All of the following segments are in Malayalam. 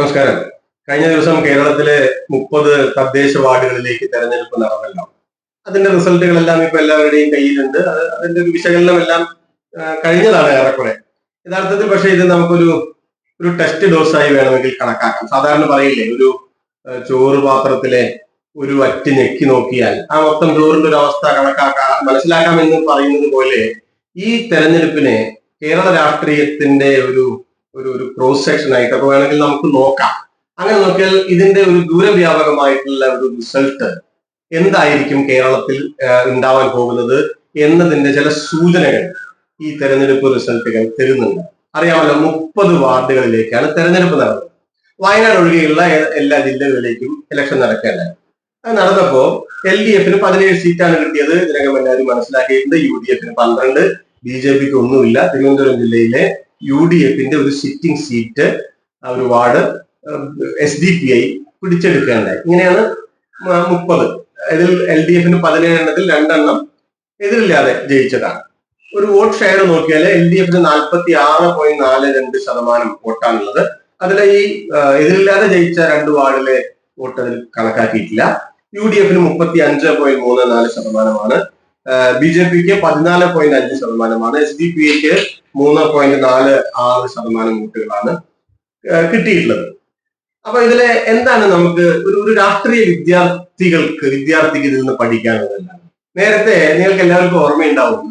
നമസ്കാരം. കഴിഞ്ഞ ദിവസം കേരളത്തിലെ മുപ്പത് തദ്ദേശ വാർഡുകളിലേക്ക് തെരഞ്ഞെടുപ്പ് നടന്നല്ലോ. അതിന്റെ റിസൾട്ടുകളെല്ലാം ഇപ്പൊ എല്ലാവരുടെയും കയ്യിലുണ്ട്. അത് അതിന്റെ ഒരു വിശകലനം എല്ലാം കഴിഞ്ഞതാണ് ഏറെക്കുറെ. യഥാർത്ഥത്തിൽ പക്ഷേ ഇത് നമുക്കൊരു ഒരു ടെസ്റ്റ് ഡോസായി വേണമെങ്കിൽ കണക്കാക്കാം. സാധാരണ പറയില്ലേ ഒരു ചോറ് പാത്രത്തിലെ ഒരു വറ്റ് ഞെക്കി നോക്കിയാൽ ആ മൊത്തം ചോറിന്റെ ഒരു അവസ്ഥ കണക്കാക്കാം മനസ്സിലാക്കാമെന്ന് പറയുന്നത് പോലെ ഈ തെരഞ്ഞെടുപ്പിനെ കേരള രാഷ്ട്രീയത്തിന്റെ ഒരു ഒരു ഒരു ക്രോസ് സെക്ഷൻ ആയിട്ട് അപ്പൊ വേണമെങ്കിൽ നമുക്ക് നോക്കാം. അങ്ങനെ നോക്കിയാൽ ഇതിന്റെ ഒരു ദൂരവ്യാപകമായിട്ടുള്ള ഒരു റിസൾട്ട് എന്തായിരിക്കും കേരളത്തിൽ ഉണ്ടാവാൻ പോകുന്നത് എന്നതിന്റെ ചില സൂചനകൾ ഈ തെരഞ്ഞെടുപ്പ് റിസൾട്ടുകൾ തരുന്നുണ്ട്. അറിയാമല്ലോ മുപ്പത് വാർഡുകളിലേക്കാണ് തെരഞ്ഞെടുപ്പ് നടന്നത്. വയനാട് ഒഴികെയുള്ള എല്ലാ ജില്ലകളിലേക്കും ഇലക്ഷൻ നടക്കേണ്ടത് അത് നടന്നപ്പോ എൽ ഡി എഫിന് പതിനേഴ് സീറ്റാണ് കിട്ടിയത്. ഇതിനകം എല്ലാവരും മനസ്സിലാക്കിയിട്ടുണ്ട്. യു ഡി എഫിന് പന്ത്രണ്ട് ബി ജെ പിക്ക് ഒന്നുമില്ല. തിരുവനന്തപുരം ജില്ലയിലെ യു ഡി എഫിന്റെ ഒരു സിറ്റിംഗ് സീറ്റ് ഒരു ward S D P I പിടിച്ചെടുക്കുകയുണ്ടായി. ഇങ്ങനെയാണ് മുപ്പത്. ഇതിൽ എൽ ഡി എഫിന് പതിനേഴ് എണ്ണത്തിൽ രണ്ടെണ്ണം എതിരില്ലാതെ ജയിച്ചതാണ്. ഒരു വോട്ട് ഷെയർ നോക്കിയാൽ എൽ ഡി എഫിന് നാൽപ്പത്തി ആറ് പോയിന്റ് നാല് രണ്ട് ശതമാനം വോട്ടാണുള്ളത്. അതിലെ ഈ എതിരില്ലാതെ ജയിച്ച രണ്ട് വാർഡിലെ വോട്ട് അതിൽ കണക്കാക്കിയിട്ടില്ല. യു ഡി എഫിന് മുപ്പത്തി അഞ്ച് പോയിന്റ് മൂന്ന് നാല് ശതമാനമാണ് ബി ജെ പിക്ക് പതിനാല് പോയിന്റ് അഞ്ച് ശതമാനമാണ്. എസ് ഡി പി ഐക്ക് മൂന്ന് പോയിന്റ് നാല് ആറ് ശതമാനം വോട്ടുകളാണ് കിട്ടിയിട്ടുള്ളത്. അപ്പൊ ഇതിലെ എന്താണ് നമുക്ക് ഒരു ഒരു രാഷ്ട്രീയ വിദ്യാർത്ഥികൾക്ക് വിദ്യാർത്ഥിക്ക് ഇതിൽ നിന്ന് പഠിക്കാനുള്ളതല്ല നേരത്തെ നിങ്ങൾക്ക് എല്ലാവർക്കും ഓർമ്മയുണ്ടാവും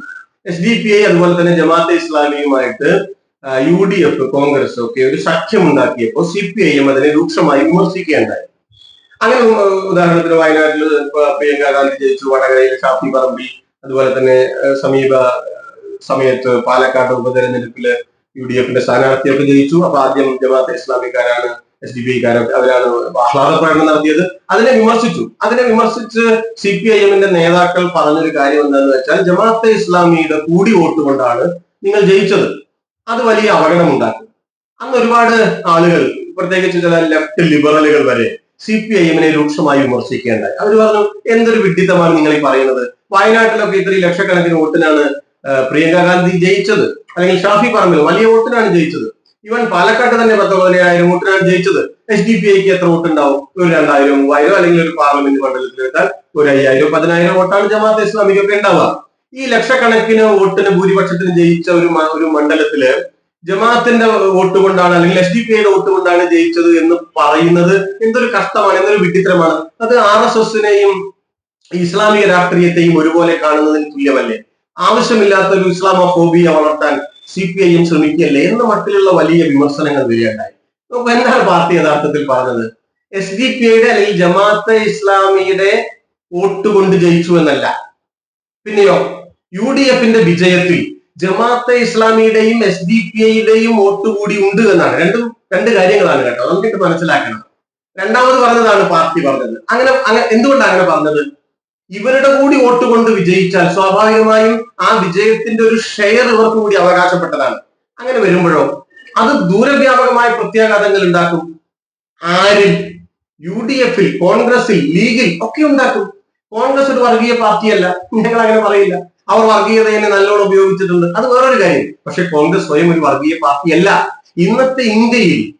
എസ് ഡി പി ഐ അതുപോലെ തന്നെ ജമാഅത്തെ ഇസ്ലാമിയുമായിട്ട് യു ഡി എഫ് കോൺഗ്രസ് ഒക്കെ ഒരു സഖ്യം ഉണ്ടാക്കിയപ്പോൾ സി പി ഐ എം അതിനെ രൂക്ഷമായി വിമർശിക്കുകയുണ്ടായി. അങ്ങനെ ഉദാഹരണത്തിന് വയനാട്ടിൽ പ്രിയങ്ക ഗാന്ധി ജയിച്ചു വടകരയിൽ ഷാഫി പറമ്പി അതുപോലെ തന്നെ സമീപ സമയത്ത് പാലക്കാട് ഉപതെരഞ്ഞെടുപ്പിൽ യു ഡി എഫിന്റെ സ്ഥാനാർത്ഥിയൊക്കെ ജയിച്ചു. അപ്പൊ ആദ്യം ജമാഅത്തെ ഇസ്ലാമിക്കാരാണ് എസ് ഡി പി ഐക്കാരൊക്കെ അവരാണ് ആഹ്ലാദ പ്രകടനം നടത്തിയത്. അതിനെ വിമർശിച്ചു. അതിനെ വിമർശിച്ച് സി പി ഐ എമ്മിന്റെ നേതാക്കൾ പറഞ്ഞൊരു കാര്യം എന്താണെന്ന് വെച്ചാൽ ജമാഅത്തെ ഇസ്ലാമിയുടെ കൂടി വോട്ട് കൊണ്ടാണ് നിങ്ങൾ ജയിച്ചത്. അത് വലിയ അപകടമുണ്ടാക്കും. അന്ന് ഒരുപാട് ആളുകൾ പ്രത്യേകിച്ച് ചില ലെഫ്റ്റ് ലിബറലുകൾ വരെ സി പി ഐ എമ്മിനെ രൂക്ഷമായി വിമർശിക്കേണ്ടായി. അവർ പറഞ്ഞു എന്തൊരു വിഡിത്തമാണ് നിങ്ങൾ ഈ പറയുന്നത്. വയനാട്ടിലൊക്കെ ഇത്രയും ലക്ഷക്കണക്കിന് വോട്ടിനാണ് പ്രിയങ്ക ഗാന്ധി ജയിച്ചത്. അല്ലെങ്കിൽ ഷാഫി പറമ്പിൽ വലിയ വോട്ടിനാണ് ജയിച്ചത്. ഇവൻ പാലക്കാട്ട് തന്നെ പത്ത് പതിനായിരം വോട്ടിനാണ് ജയിച്ചത്. എസ് ഡി പി ഐക്ക് എത്ര വോട്ടുണ്ടാവും? ഒരു രണ്ടായിരം മൂവായിരം അല്ലെങ്കിൽ ഒരു പാർലമെന്റ് മണ്ഡലത്തിൽ എടുത്താൽ ഒരു അയ്യായിരം പതിനായിരം വോട്ടാണ് ജമാഅത്ത് ഇസ്ലാമിക്കൊക്കെ ഉണ്ടാവുക. ഈ ലക്ഷക്കണക്കിന് വോട്ടിന് ഭൂരിപക്ഷത്തിന് ജയിച്ച ഒരു ഒരു മണ്ഡലത്തിൽ ജമാഅത്തിന്റെ വോട്ട് കൊണ്ടാണ് അല്ലെങ്കിൽ എസ് ഡി പി ഐയുടെ വോട്ട് കൊണ്ടാണ് ജയിച്ചത് എന്ന് പറയുന്നത് എന്തൊരു കഷ്ടമാണ് എന്തൊരു വിചിത്രമാണ്. അത് ആർ എസ് എസിനെയും ഇസ്ലാമിക രാഷ്ട്രീയത്തെയും ഒരുപോലെ കാണുന്നതിന് തുല്യമല്ലേ? ആവശ്യമില്ലാത്ത ഒരു ഇസ്ലാമോഫോബിയ വളർത്താൻ സി പി ഐ എം ശ്രമിക്കുകയല്ലേ? എന്ന മട്ടിലുള്ള വലിയ വിമർശനങ്ങൾ വരികയുണ്ടായി. അപ്പൊ എന്താണ് പാർട്ടി യഥാർത്ഥത്തിൽ പറഞ്ഞത്? എസ് ഡി പി ഐയുടെ അല്ലെങ്കിൽ ജമാഅത്തെ ഇസ്ലാമിയുടെ വോട്ട് കൊണ്ട് ജയിച്ചു എന്നല്ല. പിന്നെയോ യു ഡി എഫിന്റെ വിജയത്തിൽ ജമാഅത്തെ ഇസ്ലാമിയുടെയും എസ് ഡി പി ഐയുടെയും വോട്ട് കൂടി ഉണ്ട് എന്നാണ്. രണ്ടും രണ്ട് കാര്യങ്ങളാണ് കേട്ടോ. നമുക്ക് നമുക്കിട്ട് മനസ്സിലാക്കണം. രണ്ടാമത് പറഞ്ഞതാണ് പാർട്ടി പറഞ്ഞത്. അങ്ങനെ അങ്ങനെ എന്തുകൊണ്ടാണ് അങ്ങനെ പറഞ്ഞത്? ഇവരുടെ കൂടി വോട്ട് കൊണ്ട് വിജയിച്ചാൽ സ്വാഭാവികമായും ആ വിജയത്തിന്റെ ഒരു ഷെയർ ഇവർക്ക് കൂടി അവകാശപ്പെട്ടതാണ്. അങ്ങനെ വരുമ്പോഴോ? അത് ദൂരവ്യാപകമായ പ്രത്യാഘാതങ്ങൾ ഉണ്ടാക്കും. ആരിൽ? യു ഡി എഫിൽ കോൺഗ്രസിൽ ലീഗിൽ ഒക്കെ ഉണ്ടാക്കും. കോൺഗ്രസ് ഒരു വർഗീയ പാർട്ടിയല്ല. ഞങ്ങൾ അങ്ങനെ പറയില്ല. അവർ വർഗീയതയെ നല്ലോണം ഉപയോഗിച്ചിട്ടുണ്ട്. അത് വേറൊരു കാര്യം. പക്ഷെ കോൺഗ്രസ് സ്വയം ഒരു വർഗീയ പാർട്ടിയല്ല. ഇന്നത്തെ ഇന്ത്യയിൽ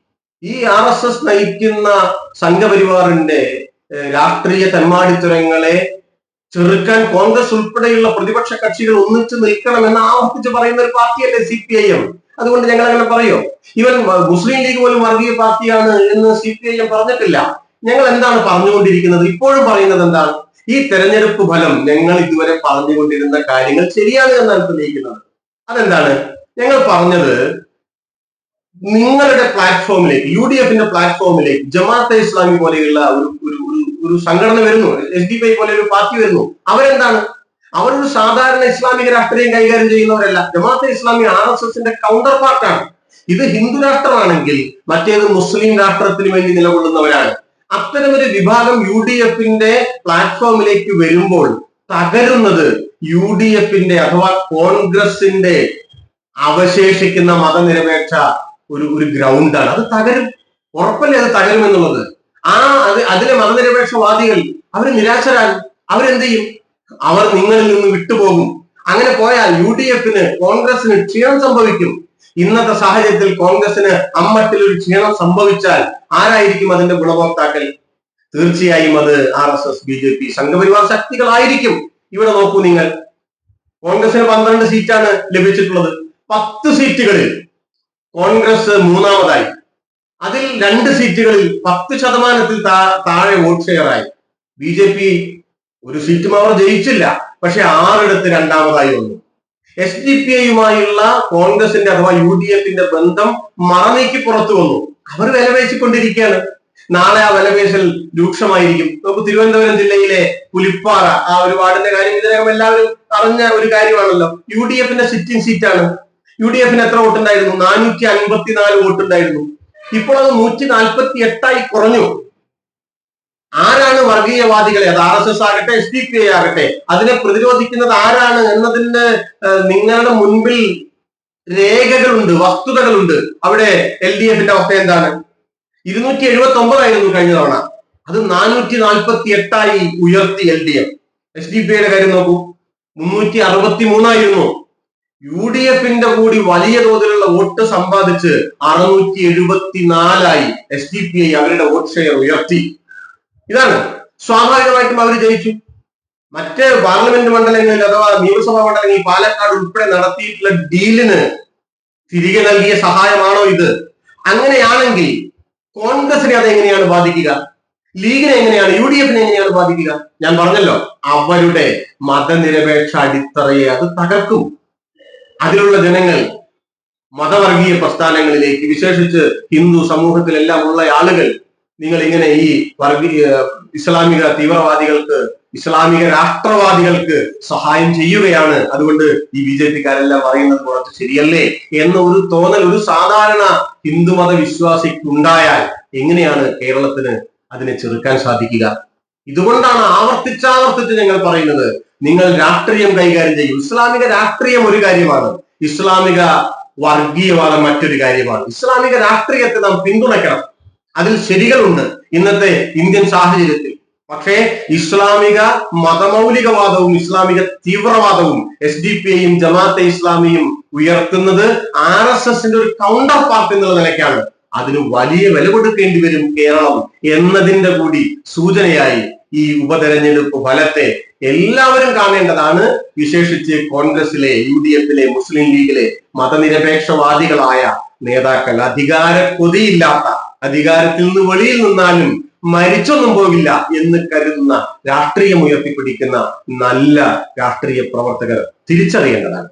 ഈ ആർ എസ് എസ് നയിക്കുന്ന സംഘപരിവാറിന്റെ രാഷ്ട്രീയ തന്മാടിത്തരങ്ങളെ ചെറുക്കാൻ കോൺഗ്രസ് ഉൾപ്പെടെയുള്ള പ്രതിപക്ഷ കക്ഷികൾ ഒന്നിച്ചു നിൽക്കണമെന്ന് ആവർത്തിച്ച് പറയുന്ന ഒരു പാർട്ടിയല്ലേ സി പി ഐ എം. അതുകൊണ്ട് ഞങ്ങൾ അങ്ങനെ പറയോ? ഇവൻ മുസ്ലിം ലീഗ് പോലും വർഗീയ പാർട്ടിയാണ് എന്ന് സി പി ഐ എം പറഞ്ഞിട്ടില്ല. ഞങ്ങൾ എന്താണ് പറഞ്ഞുകൊണ്ടിരിക്കുന്നത്? ഇപ്പോഴും പറയുന്നത് എന്താണ്? ഈ തെരഞ്ഞെടുപ്പ് ഫലം ഞങ്ങൾ ഇതുവരെ പറഞ്ഞുകൊണ്ടിരുന്ന കാര്യങ്ങൾ ശരിയാണ് എന്നാണ് തെളിയിക്കുന്നത് അതെന്താണ്? ഞങ്ങൾ പറഞ്ഞത് നിങ്ങളുടെ പ്ലാറ്റ്ഫോമിലേക്ക് യു ഡി എഫിന്റെ പ്ലാറ്റ്ഫോമിലേക്ക് ജമാഅത്തെ ഇസ്ലാമി പോലെയുള്ള ഒരു ഒരു ഒരു- സംഘടന വരുന്നു. എസ് ഡി പി പോലെ ഒരു പാർട്ടി വരുന്നു. അവരെന്താണ്? അവരൊരു സാധാരണ ഇസ്ലാമിക രാഷ്ട്രീയം കൈകാര്യം ചെയ്യുന്നവരല്ല. ജമാഅത്തെ ഇസ്ലാമി ആർ എസ് എസിന്റെ കൗണ്ടർ പാർട്ടാണ് ഇത് ഹിന്ദു രാഷ്ട്രമാണെങ്കിൽ മറ്റേത് മുസ്ലിം രാഷ്ട്രത്തിന് വേണ്ടി നിലകൊള്ളുന്നവരാണ്. അത്തരമൊരു വിഭാഗം യു ഡി എഫിന്റെ പ്ലാറ്റ്ഫോമിലേക്ക് വരുമ്പോൾ തകരുന്നത് യു ഡി എഫിന്റെ അഥവാ കോൺഗ്രസിന്റെ അവശേഷിക്കുന്ന മതനിരപേക്ഷ ഒരു ഒരു ഗ്രൗണ്ടാണ്. അത് തകരും. ഉറപ്പല്ലേ അത് തകരും എന്നുള്ളത് ആ അത് അതിലെ മതനിരപേക്ഷവാദികൾ അവർ നിരാശരാകും. അവരെന്ത് ചെയ്യും അവർ നിങ്ങളിൽ നിന്ന് വിട്ടുപോകും. അങ്ങനെ പോയാൽ യു ഡി എഫിന് കോൺഗ്രസിന് ക്ഷീണം സംഭവിക്കും. ഇന്നത്തെ സാഹചര്യത്തിൽ കോൺഗ്രസിന് അമ്മട്ടിൽ ഒരു ക്ഷീണം സംഭവിച്ചാൽ ആരായിരിക്കും അതിന്റെ ഗുണഭോക്താക്കൾ? തീർച്ചയായും അത് R S S B J P Sangh Parivar ശക്തികളായിരിക്കും. ഇവിടെ നോക്കൂ നിങ്ങൾ. കോൺഗ്രസിന് പന്ത്രണ്ട് സീറ്റാണ് ലഭിച്ചിട്ടുള്ളത്. പത്ത് സീറ്റുകളിൽ കോൺഗ്രസ് മൂന്നാമതായി. അതിൽ രണ്ട് സീറ്റുകളിൽ പത്ത് ശതമാനത്തിൽ താഴെ വോട്ട് ഷെയറായി. ബി ജെ പി ഒരു സീറ്റും അവർ ജയിച്ചില്ല. പക്ഷെ ആറിടത്ത് രണ്ടാമതായി വന്നു. എസ് ഡി പി ഐയുമായുള്ള കോൺഗ്രസിന്റെ അഥവാ യു ഡി എഫിന്റെ ബന്ധം മറനീക്കി പുറത്തു വന്നു. അവർ വിലപേശിക്കൊണ്ടിരിക്കുകയാണ്. നാളെ ആ വിലപേശൽ രൂക്ഷമായിരിക്കും. നമുക്ക് തിരുവനന്തപുരം ജില്ലയിലെ പുലിപ്പാറ ആ ഒരു വാർഡിന്റെ കാര്യം ഇതിനകം എല്ലാവരും അറിഞ്ഞ ഒരു കാര്യമാണല്ലോ. യു ഡി എഫിന്റെ സിറ്റിംഗ് സീറ്റാണ്. യു ഡി എഫിന് എത്ര വോട്ടുണ്ടായിരുന്നു? നാനൂറ്റി അൻപത്തിനാല് വോട്ടുണ്ടായിരുന്നു. ഇപ്പോൾ അത് നൂറ്റി നാൽപ്പത്തി എട്ടായി കുറഞ്ഞു. ആരാണ് വർഗീയവാദികളെ? അത് ആർ എസ് എസ് ആകട്ടെ എസ് ഡി പി ഐ ആകട്ടെ. അതിനെ പ്രതിരോധിക്കുന്നത് ആരാണ് എന്നതിന് നിങ്ങളുടെ മുൻപിൽ രേഖകളുണ്ട് വസ്തുതകളുണ്ട്. അവിടെ എൽ ഡി എഫിന്റെ അവസ്ഥ എന്താണ്? ഇരുന്നൂറ്റി എഴുപത്തി ഒമ്പതായിരുന്നു കഴിഞ്ഞ തവണ. അത് നാനൂറ്റി നാൽപ്പത്തി എട്ടായി ഉയർത്തി L D F. S D P ഐയുടെ കാര്യം നോക്കൂ. മുന്നൂറ്റി അറുപത്തി മൂന്നായിരുന്നു യു ഡി എഫിന്റെ കൂടി വലിയ തോതിലുള്ള വോട്ട് സമ്പാദിച്ച് അറുന്നൂറ്റി എഴുപത്തിനാലായി എസ് ഡി പി ഐ അവരുടെ വോട്ട് ഷെയർ ഉയർത്തി. ഇതാണ്. സ്വാഭാവികമായിട്ടും അവർ ജയിച്ചു. മറ്റ് പാർലമെന്റ് മണ്ഡലങ്ങളിൽ അഥവാ നിയമസഭാ മണ്ഡലങ്ങളിൽ പാലക്കാട് ഉൾപ്പെടെ നടത്തിയിട്ടുള്ള ഡീലിന് തിരികെ നൽകിയ സഹായമാണോ ഇത്? അങ്ങനെയാണെങ്കിൽ കോൺഗ്രസിനെ അതെങ്ങനെയാണ് ബാധിക്കുക? ലീഗിനെ എങ്ങനെയാണ് യു ഡി എഫിനെ എങ്ങനെയാണ് ബാധിക്കുക? ഞാൻ പറഞ്ഞല്ലോ അവരുടെ മതനിരപേക്ഷ അടിത്തറയെ അത് തകർക്കും. അതിലുള്ള ജനങ്ങൾ മതവർഗീയ പ്രസ്ഥാനങ്ങളിലേക്ക് വിശേഷിച്ച് ഹിന്ദു സമൂഹത്തിലെല്ലാം ഉള്ള ആളുകൾ നിങ്ങൾ ഇങ്ങനെ ഈ വർഗീയ ഇസ്ലാമിക തീവ്രവാദികൾക്ക് ഇസ്ലാമിക രാഷ്ട്രവാദികൾക്ക് സഹായം ചെയ്യുകയാണ്. അതുകൊണ്ട് ഈ ബി ജെ പിക്കാരെല്ലാം പറയുന്നത് കുറച്ച് ശരിയല്ലേ? എന്ന ഒരു തോന്നൽ ഒരു സാധാരണ ഹിന്ദുമത വിശ്വാസിക്കുണ്ടായാൽ എങ്ങനെയാണ് കേരളത്തിന് അതിനെ ചെറുക്കാൻ സാധിക്കുക? ഇതുകൊണ്ടാണ് ആവർത്തിച്ചാവർത്തിച്ച് ഞങ്ങൾ പറയുന്നത് നിങ്ങൾ രാഷ്ട്രീയം കൈകാര്യം ചെയ്യും. ഇസ്ലാമിക രാഷ്ട്രീയം ഒരു കാര്യമാണ്. ഇസ്ലാമിക വർഗീയവാദം മറ്റൊരു കാര്യമാണ്. ഇസ്ലാമിക രാഷ്ട്രീയത്തെ നാം പിന്തുണയ്ക്കണം. അതിൽ ശരികളുണ്ട് ഇന്നത്തെ ഇന്ത്യൻ സാഹചര്യത്തിൽ. പക്ഷേ ഇസ്ലാമിക മതമൗലികവാദവും ഇസ്ലാമിക തീവ്രവാദവും എസ് ഡി പി ഐയും ജമാഅത്തെ ഇസ്ലാമിയും ഉയർത്തുന്നത് ആർ എസ് എസിന്റെ ഒരു കൗണ്ടർ പാർട്ട് എന്നുള്ള നിലയ്ക്കാണ്. അതിന് വലിയ വില കൊടുക്കേണ്ടി വരും കേരളം എന്നതിന്റെ കൂടി സൂചനയായി ഈ ഉപതെരഞ്ഞെടുപ്പ് ഫലത്തെ എല്ലാവരും കാണേണ്ടതാണ്. വിശേഷിച്ച് കോൺഗ്രസിലെ യു ഡി എഫിലെ മുസ്ലിം ലീഗിലെ മതനിരപേക്ഷവാദികളായ നേതാക്കൾ അധികാര കൊതിയില്ലാത്ത അധികാരത്തിൽ നിന്ന് വെളിയിൽ നിന്നാലും മരിച്ചൊന്നും പോകില്ല എന്ന് കരുതുന്ന രാഷ്ട്രീയം ഉയർത്തിപ്പിടിക്കുന്ന നല്ല രാഷ്ട്രീയ പ്രവർത്തകർ തിരിച്ചറിയേണ്ടതാണ്.